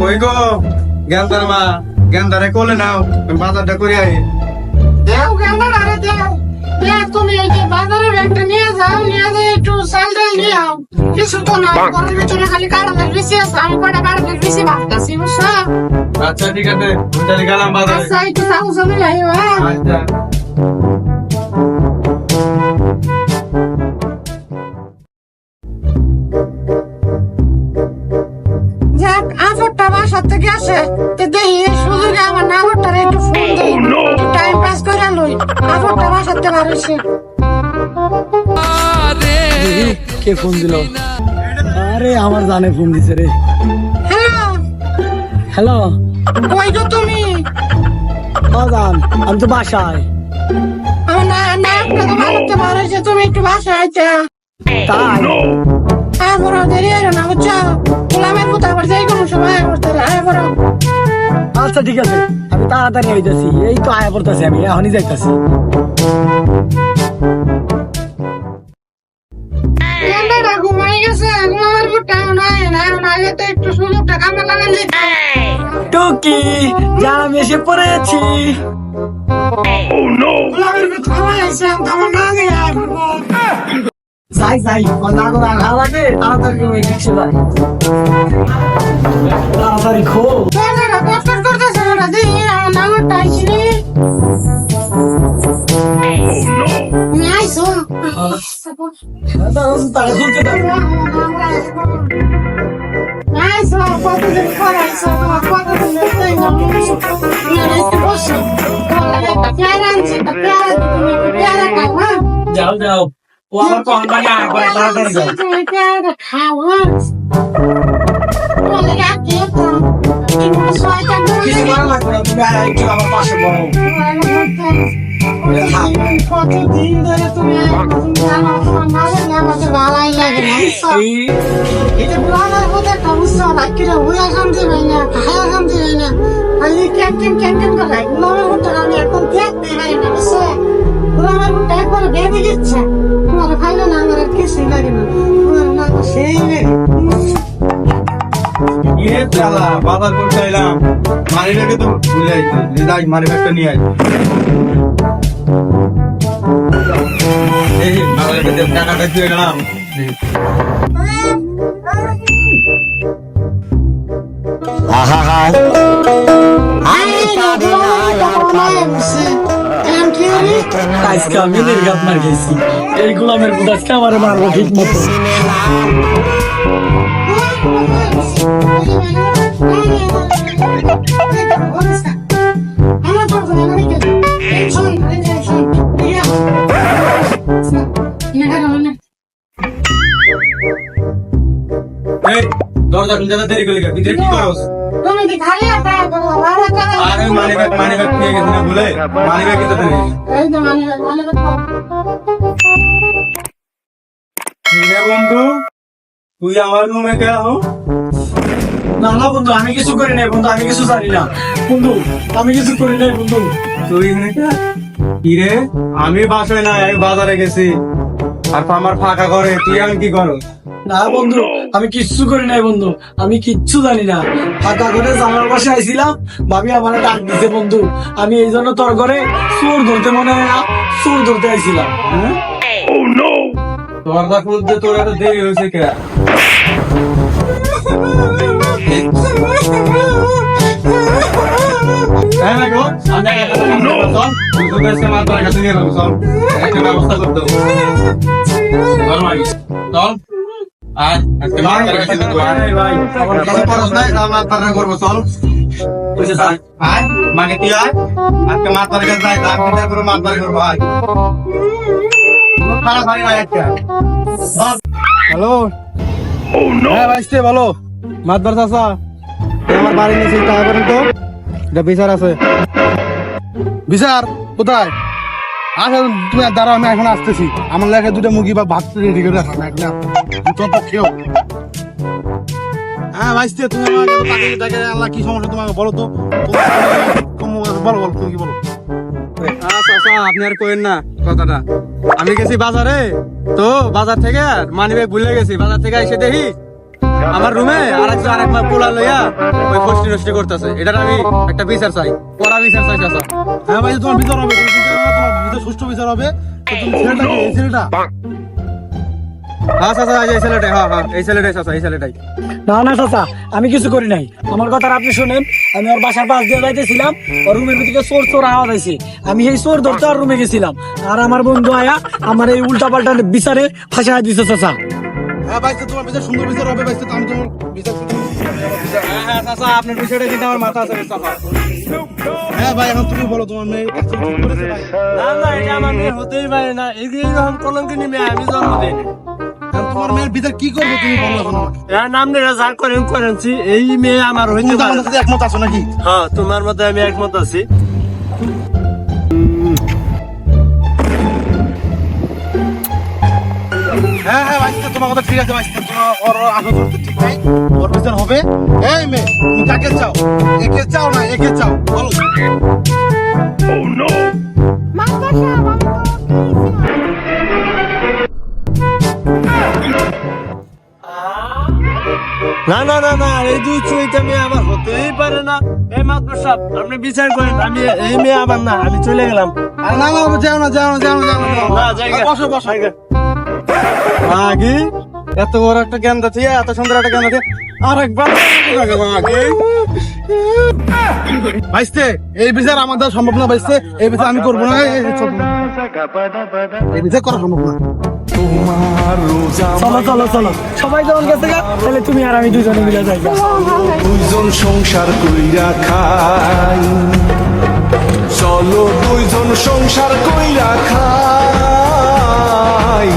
কই গো? গেন্দার মা গেন্দারে কোলে নাও আমি বাজারটা করে আই দেও গেন্দা আরে দেও। তুমি এই যে বাজারে একটা নিয়ে যাও নিয়ে যাও একটু চাল ডাল নিয়ে আও। কিছু তো না ঘরের ভিতরে খালি কারণের বেশি আছে আমি কটা কারণের বেশি ভাবতেছি বুঝছ? আচ্ছা ঠিক আছে চলে গেলাম বাজারে। আচ্ছা একটু চাউ জমি লাইও হ্যাঁ। আচ্ছা। থেকে দেখি এই সুযোগে আমার নাগরটারে একটু ফোন দিই। টাইম পাস করে লই। বাসার থেকে বার কে ফোন দিল? আরে আমার জানে ফোন দিছে রে। হ্যালো হ্যালো কই গো তুমি? জান আমি তো বাসায়। আমার না বাড়িতে বার তুমি একটু বাসায় আইতে। তাই? আয় বড় দেরি হইল না বুঝছ? গোলামের পুতা আবার যাই কোনো সময় আয় করতে আয় বড় আচ্ছা ঠিক আছে। আমি তাড়াতাড়ি আইতাছি। এই তো আয়া পড়তাছি আমি এখনই যাইতাছি। টুকি জান আমি এসে পড়েছি। গোলামের পুতা যাই যাই না করে আঘা লাগে তাড়াতাড়ি করে রিক্সা যাই তাড়াতাড়ি খো কতদিন পর আইসো কতদিন বসো। পেয়ারা আনছি পেয়ারা পেয়ারা যাও যাও। ও আমার তাড়াতাড়ি যাও রাখি তো একটু কিছু ভালো লাগবে না তুমি একটু আমার পাশে বসো কতদিন ধরে তুমি জানো তোমার না ভালোই লাগে এটা মধ্যে একটা খায়া পাই না আর ক্যান্টিন ক্যান্টিন করে আমি এখন দেখতে পাই না বুঝছ মধ্যে একবারে বেঁধে না কিছুই লাগে না সেই লাগে ইয়ে চালা বাজার করতে এলাম মানি তো ভুলে আইছি। যে যাই মানি ব্যাগটা নিয়ে আই এই বাজারে টাকাটা দিয়ে গেলাম। আজকে আমি নির্ঘাত মার গেছি এই গোলামের বুধ আজকে আমার মারবো ঠিক মতো এই দরজা খুলতে তো দেরি করে গেল ভিতরে কি করছ আরে মানি ব্যাগ মানি ব্যাগ গেছি না ভুলে মানি ব্যাগ কিন্তু এই তো মানে মানে রে বন্ধু তুই আমার রুমে কে না না বন্ধু আমি কিছু করি নাই বন্ধু আমি কিছু জানি না। বন্ধু আমি কিছু করি নাই বন্ধু। তুই এখানে কি রে? আমি বাসায় নাই আমি বাজারে গেছি। আর আমার ফাঁকা করে তুই আমি কি করো? না বন্ধু আমি কিচ্ছু করি নাই বন্ধু। আমি কিচ্ছু জানি না। ফাঁকা করে জানার পাশে আইছিলাম ভাবি আমার ডাক দিছে বন্ধু। আমি এই জন্য তোর ঘরে চোর ধরতে মনে হয় না চোর ধরতে আইছিলাম। হ্যাঁ? দরজা খুলতে তোর এত দেরি হয়েছে কে? তাই আজকে মার তোর কাছে যাই। আয়, মাকে তুই আয়। আজকে মার তোর কাছে যাই, তার বিচার করে মার তোর করব, আয়। হয় না। হ্যালো হ্যাঁ ভাইস্তে বলো মাতবার চাষা আমার বাড়ি নিয়েছি টাকা করেন তো এটা বিচার আছে। বিচার? কোথায়? আচ্ছা তুমি দাঁড়াও আমি এখন আসতেছি। আমার লেখা দুটো মুরগি বা ভাত রেডি করে রাখো তোমার হ্যাঁ ভাইস্তে তুমি আমাকে আল্লাহ কি সমস্যা তোমাকে বলো তো। বলো বলো তুমি কি বলো? আচ্ছা আচ্ছা আপনি আর কইেন না কথাটা। আমি গেছি বাজারে তো বাজার থেকে মানি ব্যাগ ভুলে গেছি। বাজার থেকে এসে দেখি আমার রুমে আর একজন আর একবার পোলা লইয়া ওই ফষ্টি নষ্টি করতেছে। এটার আমি একটা বিচার চাই। পড়া বিচার চাই চাচা। হ্যাঁ ভাই তোমার বিচার হবে হবে, তোমার বিচার সুষ্ঠু বিচার হবে। তো তুমি ছেলেটাকে এই ছেলেটা হ্যাঁ চাচা এই ছেলেটাই হ্যাঁ হ্যাঁ এই ছেলেটাই চাচা এই ছেলেটাই। না না চাচা আমি কিছু করি নাই। আমার কথা আপনি শুনেন। আমি ওর বাসার পাশ দিয়ে যাইতেছিলাম। ওর রুমের ভিতরে চোর চোর আওয়াজ আইছে। আমি এই চোর ধরতে আর রুমে গেছিলাম। আর আমার বন্ধু আয়া আমার এই উল্টা পাল্টা বিচারে ফাঁসা দিছে চাচা। হ্যাঁ ভাই তোমার বিচার সুন্দর বিচার হবে ভাই আমি তোমার বিচার হ্যাঁ হ্যাঁ চাচা আপনার বিষয়টা কিন্তু আমার মাথা আছে চাচা। হ্যাঁ ভাই এখন তুমি বলো তোমার মেয়ে একদম ঠিক করেছে ভাই? না না এটা আমার মেয়ে হতেই পারে না। কলঙ্কিনী মেয়ে আমি জন্ম তোমার মেয়ের বিচার কি করবে তুমি বলো এখন আমাকে? এর নাম নিয়ে যা করেন করেছি এই মেয়ে আমার হইতে তুমি পারে একমত আছো নাকি? হ্যাঁ তোমার মধ্যে আমি একমত আছি। তোমার কথা ঠিক আছে ভাই। ওর ধরতে ঠিক নাই ওর বিচার হবে। এই মেয়ে তুমি কাকে চাও? একে চাও না একে চাও? বলো। না না না না এই দুই চুইটা মেয়ে আমার হতেই পারে না। এই মাত্র সাহেব আপনি বিচার করেন আমি এই মেয়ে আমার না আমি চলে গেলাম। আর না না যাও না যাও না যাও না যাও না, যাও না, না বসো বসো। আগে এত বড় একটা জ্ঞান দিচ্ছে এত সুন্দর একটা জ্ঞান দিচ্ছে আর একবার আগে ভাইস্তে এই বিচার আমার দ্বারা সম্ভব না ভাইস্তে এই বিচার আমি করব না এই- বিচার করা সম্ভব না। চলো চলো চলো। সবাই যখন গেছে তাহলে তুমি আর আমি দুজনে মিলে যাই। দুইজন সংসার কইরা খাই। চলো দুইজন সংসার কইরা খাই।